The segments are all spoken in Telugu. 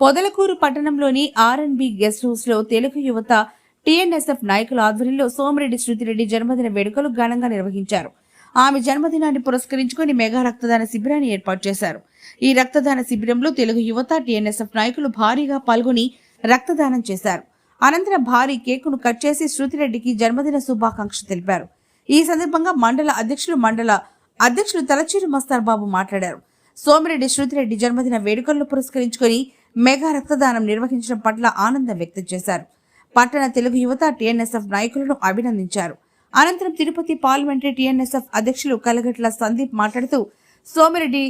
పొదలకూరు పట్టణంలోని ఆర్ఎన్బి గెస్ట్ హౌస్లో తెలుగు యువత టీఎన్ఎస్ఎఫ్ నాయకుల ఆధ్వర్యంలో సోమిరెడ్డి శృతిరెడ్డి జన్మదిన వేడుకలు ఘనంగా నిర్వహించారు. ఆమె జన్మదినాన్ని పురస్కరించుకుని మెగా రక్తదాన శిబిరాన్ని ఏర్పాటు చేశారు. ఈ రక్తదాన శిబిరంలో తెలుగు యువత టీఎన్ఎస్ఎఫ్ నాయకులు భారీగా పాల్గొని రక్తదానం చేశారు. అనంతరం భారీ కేకును కట్ చేసి శృతిరెడ్డికి జన్మదిన శుభాకాంక్షలు తెలిపారు. ఈ సందర్భంగా మండల అధ్యక్షులు మండల అధ్యక్షులు తలచేరు మస్తార్ బాబు మాట్లాడారు. సోమిరెడ్డి శృతిరెడ్డి జన్మదిన వేడుకలను పురస్కరించుకొని మెగా రక్తదానం నిర్వహించడం పట్ల ఆనందం వ్యక్తం చేశారు. పట్టణ తెలుగు యువత టీఎన్ఎస్ఎఫ్ నాయకులను అభినందించారు. అనంతరం తిరుపతి పార్లమెంటరీ టీఎన్ఎస్ఎఫ్ అధ్యక్షులు కలగట్ల సందీప్ మాట్లాడుతూ సోమిరెడ్డి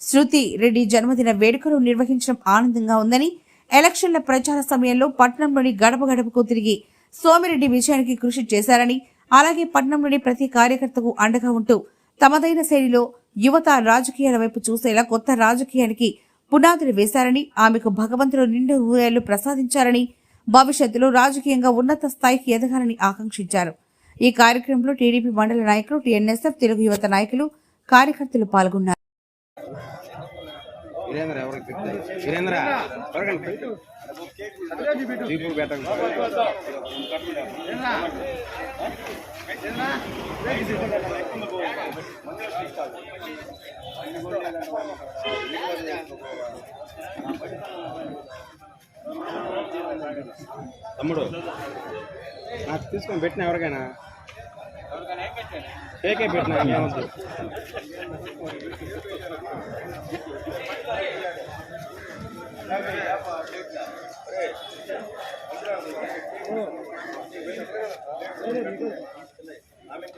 శృతి రెడ్డి జన్మదిన వేడుకలు నిర్వహించడం ఆనందంగా ఉందని ఎలక్షన్ల ప్రచార సమయంలో పట్టణంలోని గడప గడపకు తిరిగి సోమిరెడ్డి విజయానికి కృషి చేశారని అలాగే పట్టణంలోని ప్రతి కార్యకర్తకు అండగా ఉంటూ తమదైన శైలిలో యువత రాజకీయాల వైపు చూసేలా కొత్త రాజకీయానికి పునాదులు వేశారని ఆమెకు భగవంతుడు నిండు హృదయాలు ప్రసాదించారని భవిష్యత్తులో రాజకీయంగా ఉన్నత స్థాయికి ఎదగాలని ఆకాంక్షించారు. ఈ కార్యక్రమంలో టీడీపీ మండల నాయకులు టీఎన్ఎస్ఎఫ్ తెలుగు యువత నాయకులు కార్యకర్తలు పాల్గొన్నారు. వీరేంద్ర తమ్ముడు నాకు తీసుకొని పెట్టిన ఎవరికైనా కేకే పెట్టినా you.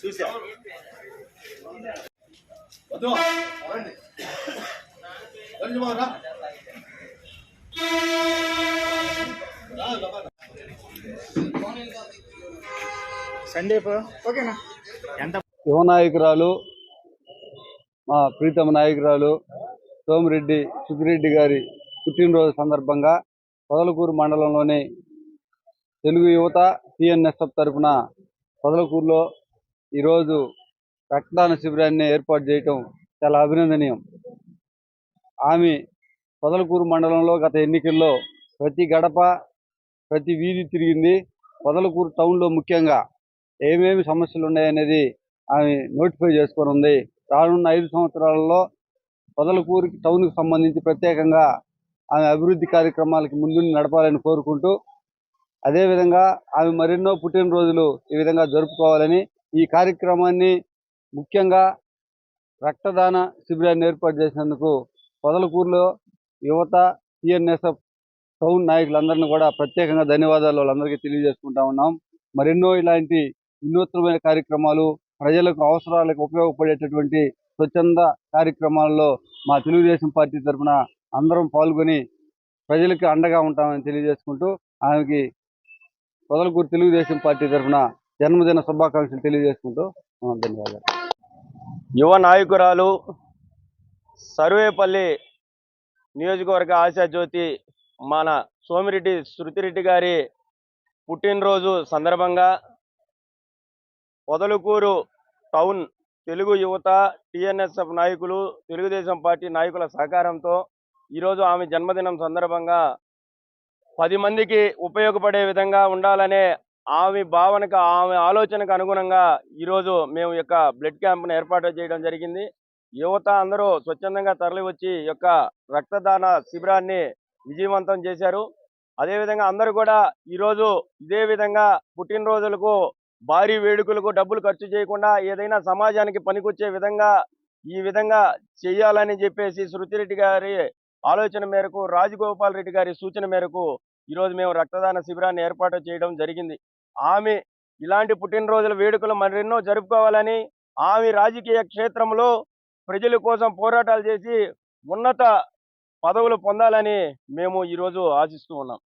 చూసా సందీప్ ఓకేనా ఎంత యువ నాయకురాలు మా ప్రీతమ నాయకురాలు సోమిరెడ్డి సుబ్బిరెడ్డి గారి పుట్టినరోజు సందర్భంగా పొదలకూరు మండలంలోని తెలుగు యువత సిఎన్ఎస్ఎఫ్ తరఫున పొదలకూరులో ఈరోజు రక్తదాన శిబిరాన్ని ఏర్పాటు చేయటం చాలా అభినందనీయం. ఆమె పొదలకూరు మండలంలో గత ఎన్నికల్లో ప్రతి గడప ప్రతి వీధి తిరిగింది. పొదలకూరు టౌన్లో ముఖ్యంగా ఏమేమి సమస్యలు ఉన్నాయనేది ఆమె నోటిఫై చేసుకొని ఉంది. రానున్న ఐదు సంవత్సరాలలో పొదలకూరికి టౌన్కి సంబంధించి ప్రత్యేకంగా ఆమె అభివృద్ధి కార్యక్రమాలకి ముందు నడపాలని కోరుకుంటూ అదేవిధంగా ఆమె మరెన్నో పుట్టినరోజులు ఈ విధంగా జరుపుకోవాలని ఈ కార్యక్రమాన్ని ముఖ్యంగా రక్తదాన శిబిరాన్ని ఏర్పాటు చేసినందుకు పొదలకూరులో యువత టిఎన్ఎస్ఎఫ్ టౌన్ నాయకులందరినీ కూడా ప్రత్యేకంగా ధన్యవాదాలు వాళ్ళందరికీ తెలియజేసుకుంటా ఉన్నాం. మరెన్నో ఇలాంటి వినూత్నమైన కార్యక్రమాలు ప్రజలకు అవసరాలకు ఉపయోగపడేటటువంటి స్వచ్ఛంద కార్యక్రమాల్లో మా తెలుగుదేశం పార్టీ తరఫున అందరం పాల్గొని ప్రజలకు అండగా ఉంటామని తెలియజేసుకుంటూ ఆమెకి పొదలకూరు తెలుగుదేశం పార్టీ తరఫున జన్మదిన శుభాకాంక్షలు తెలియజేసుకుంటూ ధన్యవాదాలు. యువ నాయకురాలు సర్వేపల్లి నియోజకవర్గ ఆశాజ్యోతి మన సోమిరెడ్డి శృతిరెడ్డి గారి పుట్టినరోజు సందర్భంగా పొదలుకూరు టౌన్ తెలుగు యువత టిఎన్ఎస్ఎఫ్ నాయకులు తెలుగుదేశం పార్టీ నాయకుల సహకారంతో ఈరోజు ఆమె జన్మదినం సందర్భంగా పది మందికి ఉపయోగపడే విధంగా ఉండాలనే ఆమె భావనకు ఆమె ఆలోచనకు అనుగుణంగా ఈరోజు మేము యొక్క బ్లడ్ క్యాంప్ను ఏర్పాటు చేయడం జరిగింది. యువత అందరూ స్వచ్ఛందంగా తరలివచ్చి యొక్క రక్తదాన శిబిరాన్ని విజయవంతం చేశారు. అదేవిధంగా అందరూ కూడా ఈరోజు ఇదే విధంగా పుట్టినరోజులకు భారీ వేడుకలకు డబ్బులు ఖర్చు చేయకుండా ఏదైనా సమాజానికి పనికొచ్చే విధంగా ఈ విధంగా చేయాలని చెప్పేసి శృతిరెడ్డి గారి ఆలోచన మేరకు రాజగోపాల్ రెడ్డి గారి సూచన మేరకు ఈరోజు మేము రక్తదాన శిబిరాన్ని ఏర్పాటు చేయడం జరిగింది. ఆమె ఇలాంటి పుట్టినరోజుల వేడుకలు మరెన్నో జరుపుకోవాలని ఆమె రాజకీయ క్షేత్రంలో ప్రజల కోసం పోరాటాలు చేసి ఉన్నత పదవులు పొందాలని మేము ఈరోజు ఆశిస్తూ ఉన్నాం.